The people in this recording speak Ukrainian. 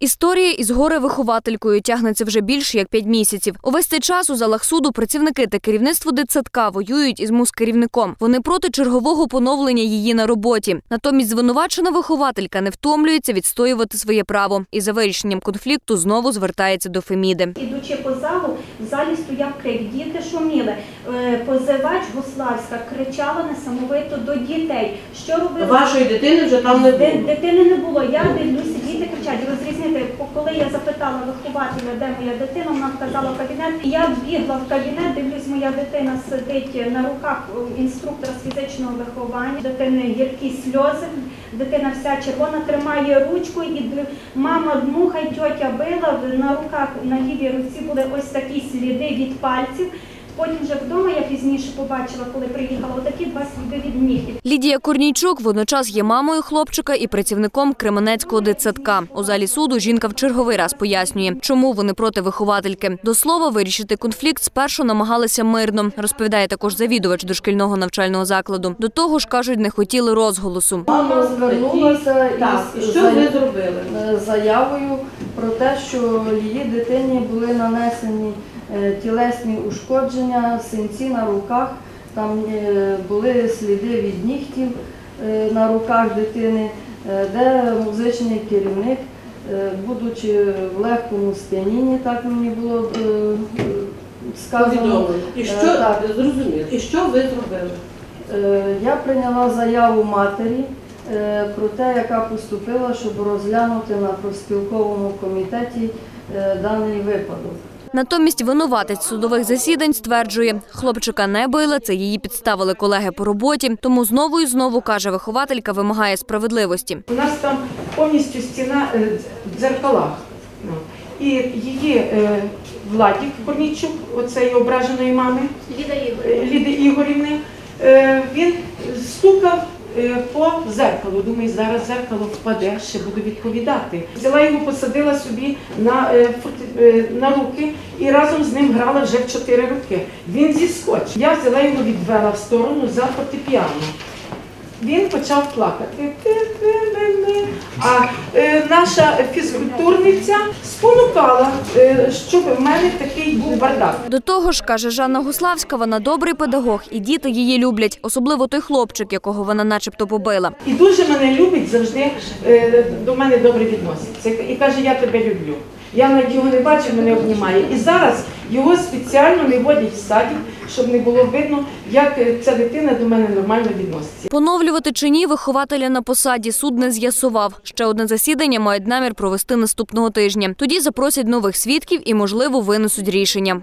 Історія із горе-вихователькою тягнеться вже більше як п'ять місяців. Увесь цей час у залах суду працівники та керівництво дитсадка воюють із мускерівником. Вони проти чергового поновлення її на роботі. Натомість звинувачена вихователька не втомлюється відстоювати своє право і за вирішенням конфлікту знову звертається до Феміди. Ідучи по залу, в залі стояв крик, діти шуміли. Е, Позивач Гуславська кричала несамовито до дітей. Що робили? Вашої дитини вже там не було. Дитини не було. Я дивлюся, кричать. Розрізнити, коли я запитала вихователя, де моя дитина, вона вказала кабінет. Я бігла в кабінет, дивлюсь, моя дитина сидить на руках інструктора з фізичного виховання. Дитини гіркі сльози, дитина вся червона, тримає ручку і мама дмухай, тьотя била. На руках на лівій руці були ось такі сліди від пальців. Потім вже вдома я пізніше побачила, коли приїхала, отакі два сліди від нігтів. Лідія Корнійчук водночас є мамою хлопчика і працівником Кременецького дитсадка. У залі суду жінка в черговий раз пояснює, чому вони проти виховательки. До слова, вирішити конфлікт спершу намагалися мирно, розповідає також завідувач дошкільного навчального закладу. До того ж, кажуть, не хотіли розголосу. Мама звернулася і із що ви зробили? е, заявою про те, що її дитині були нанесені тілесні ушкодження, синці на руках, там е, були сліди від нігтів е, на руках дитини, е, де музичний керівник, е, будучи в легкому сп'янінні, так мені було е, е, сказано. І Е, що так. зрозуміло? І що ви зробили? Е, Я прийняла заяву матері е, про те, яка поступила, щоб розглянути на профспілковому комітеті е, даний випадок. Натомість винуватець судових засідань стверджує, хлопчика не били, це її підставили колеги по роботі. Тому знову і знову каже, вихователька вимагає справедливості. У нас там повністю стіна е, в дзеркалах. Ну, І її е, Владік Корнійчук, оцеї ображеної мами Ліда Ліди Ігорівни, е, він стукав е, по зеркалу. Думаю, зараз зеркало впаде, ще буду відповідати. Взяла його, посадила собі на, е, е, на руки і разом з ним грала вже в чотири роки. Він зіскочив. Я взяла його, відвела в сторону за фортепіано. Він почав плакати. А е, наша фізкультурниця спонукала, е, щоб в мене такий був бардак. До того ж, каже Жанна Гуславська, вона добрий педагог, і діти її люблять, особливо той хлопчик, якого вона начебто побила. І дуже мене любить, завжди е, до мене добре відноситься. І каже, я тебе люблю. Я навіть його не бачу, мене обнімає. І зараз його спеціально не водять в садик, щоб не було видно, як е, ця дитина до мене нормально відноситься. Поновлювати чи ні вихователя на посаді суд не з'ясував. Ще одне засідання мають намір провести наступного тижня. Тоді запросять нових свідків і, можливо, винесуть рішення.